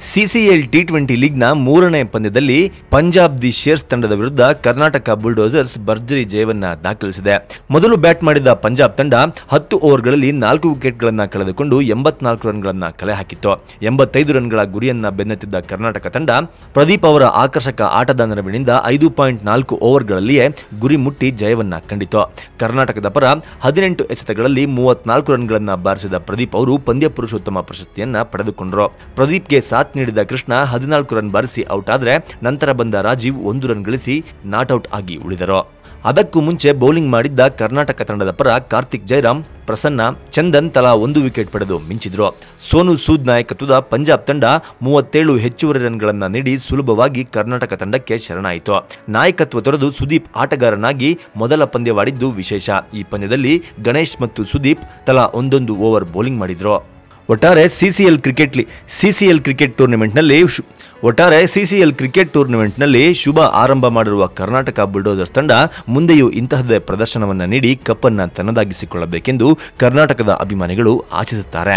CCL T twenty ಲೀಗ್ನ ಮೂರನೇ ಪಂದ್ಯದಲ್ಲಿ Punjab the shares ತಂಡದ ವಿರುದ್ಧ ಕರ್ನಾಟಕ ಬುಲ್ಡೋಸರ್ಸ್ ಭರ್ಜರಿ ಜಯವನ್ನ ದಾಖಲಿಸಿದೆ. ಮೊದಲು ಬ್ಯಾಟ್ ಮಾಡಿದ ಪಂಜಾಬ್ ತಂಡ ಹತ್ತು ಓವರ್ಗಳಲ್ಲಿ ನಾಲ್ಕು ವಿಕೆಟ್ಗಳನ್ನು ಕಳೆದುಕೊಂಡು ಎಂಬತ್ನಾಲ್ಕು ರನ್ಗಳನ್ನು ಕಲೆ ಹಾಕಿತ್ತು. ಎಂಬತ್ತೈದು ರನ್ಗಳ ಗುರಿಯನ್ನ ಬೆನ್ನತ್ತಿದ್ದ ಕರ್ನಾಟಕ ತಂಡ ಪ್ರದೀಪ್ ಅವರ ಆಕರ್ಷಕ ಆಟದ ನೆರವಿನಿಂದ ಐದು ಪಾಯಿಂಟ್ ನಾಲ್ಕು ಓವರ್ಗಳಲ್ಲಿಯೇ ಗುರಿ ಮುಟ್ಟಿ ಜಯವನ್ನ ಕಂಡಿತು ಕರ್ನಾಟಕದ ಪರ ಹದಿನೆಂಟು ಎಸೆತಗಳಲ್ಲಿ ಮೂವತ್ನಾಲ್ಕು ರನ್ಗಳನ್ನು ಬಾರಿಸಿದ ಪ್ರದೀಪ್ ಅವರು ಪಂದ್ಯ ಪುರುಷೋತ್ತಮ ಪ್ರಶಸ್ತಿಯನ್ನ ಪಡೆದುಕೊಂಡರು. ಪ್ರದೀಪ್ಗೆ ಸಾಥ್ ನೀಡಿದ ಕೃಷ್ಣ ಹದಿನಾಲ್ಕು ರನ್ ಬಾರಿಸಿ ಔಟ್ ಆದ್ರೆ ನಂತರ ಬಂದ ರಾಜೀವ್ ಒಂದು ರನ್ ಗಳಿಸಿ ನಾಟ್ ಔಟ್ ಆಗಿ ಉಳಿದರು. ಅದಕ್ಕೂ ಮುಂಚೆ ಬೌಲಿಂಗ್ ಮಾಡಿದ್ದ ಕರ್ನಾಟಕ ತಂಡದ ಪರ ಕಾರ್ತಿಕ್ ಜೈರಾಮ್, ಪ್ರಸನ್ನ, ಚಂದನ್ ತಲಾ ಒಂದು ವಿಕೆಟ್ ಪಡೆದು ಮಿಂಚಿದ್ರು. ಸೋನು ಸೂದ್ ನಾಯಕತ್ವದ ಪಂಜಾಬ್ ತಂಡ ಮೂವತ್ತೇಳು ಹೆಚ್ಚುವರಿ ರನ್ಗಳನ್ನು ನೀಡಿ ಸುಲಭವಾಗಿ ಕರ್ನಾಟಕ ತಂಡಕ್ಕೆ ಶರಣಾಯಿತು. ನಾಯಕತ್ವ ತೊರೆದು ಸುದೀಪ್ ಆಟಗಾರನಾಗಿ ಮೊದಲ ಪಂದ್ಯವಾಡಿದ್ದು ವಿಶೇಷ. ಈ ಪಂದ್ಯದಲ್ಲಿ ಗಣೇಶ್ ಮತ್ತು ಸುದೀಪ್ ತಲಾ ಒಂದೊಂದು ಓವರ್ ಬೌಲಿಂಗ್ ಮಾಡಿದ್ರು. ಒಟ್ಟಾರೆ ಸಿ ಸಿ ಎಲ್ ಕ್ರಿಕೆಟ್ಲಿ ಸಿ ಸಿ ಎಲ್ ಕ್ರಿಕೆಟ್ ಟೂರ್ನಿಮೆಂಟ್ನಲ್ಲಿ ಶು- ಒಟ್ಟಾರೆ ಎಲ್ ಕ್ರಿಕೆಟ್ ಟೂರ್ನಿಮೆಂಟ್ನಲ್ಲಿ ಶುಭ ಆರಂಭ ಮಾಡಿರುವ ಕರ್ನಾಟಕ ಬುಲ್ಡೋಸರ್ಸ್ ತಂಡ ಮುಂದೆಯೂ ಇಂತಹದ್ದೇ ಪ್ರದರ್ಶನವನ್ನು ನೀಡಿ ಕಪ್ಪನ್ನು ತನ್ನದಾಗಿಸಿಕೊಳ್ಳಬೇಕೆಂದು ಕರ್ನಾಟಕದ ಅಭಿಮಾನಿಗಳು ಆಶಿಸುತ್ತಾರೆ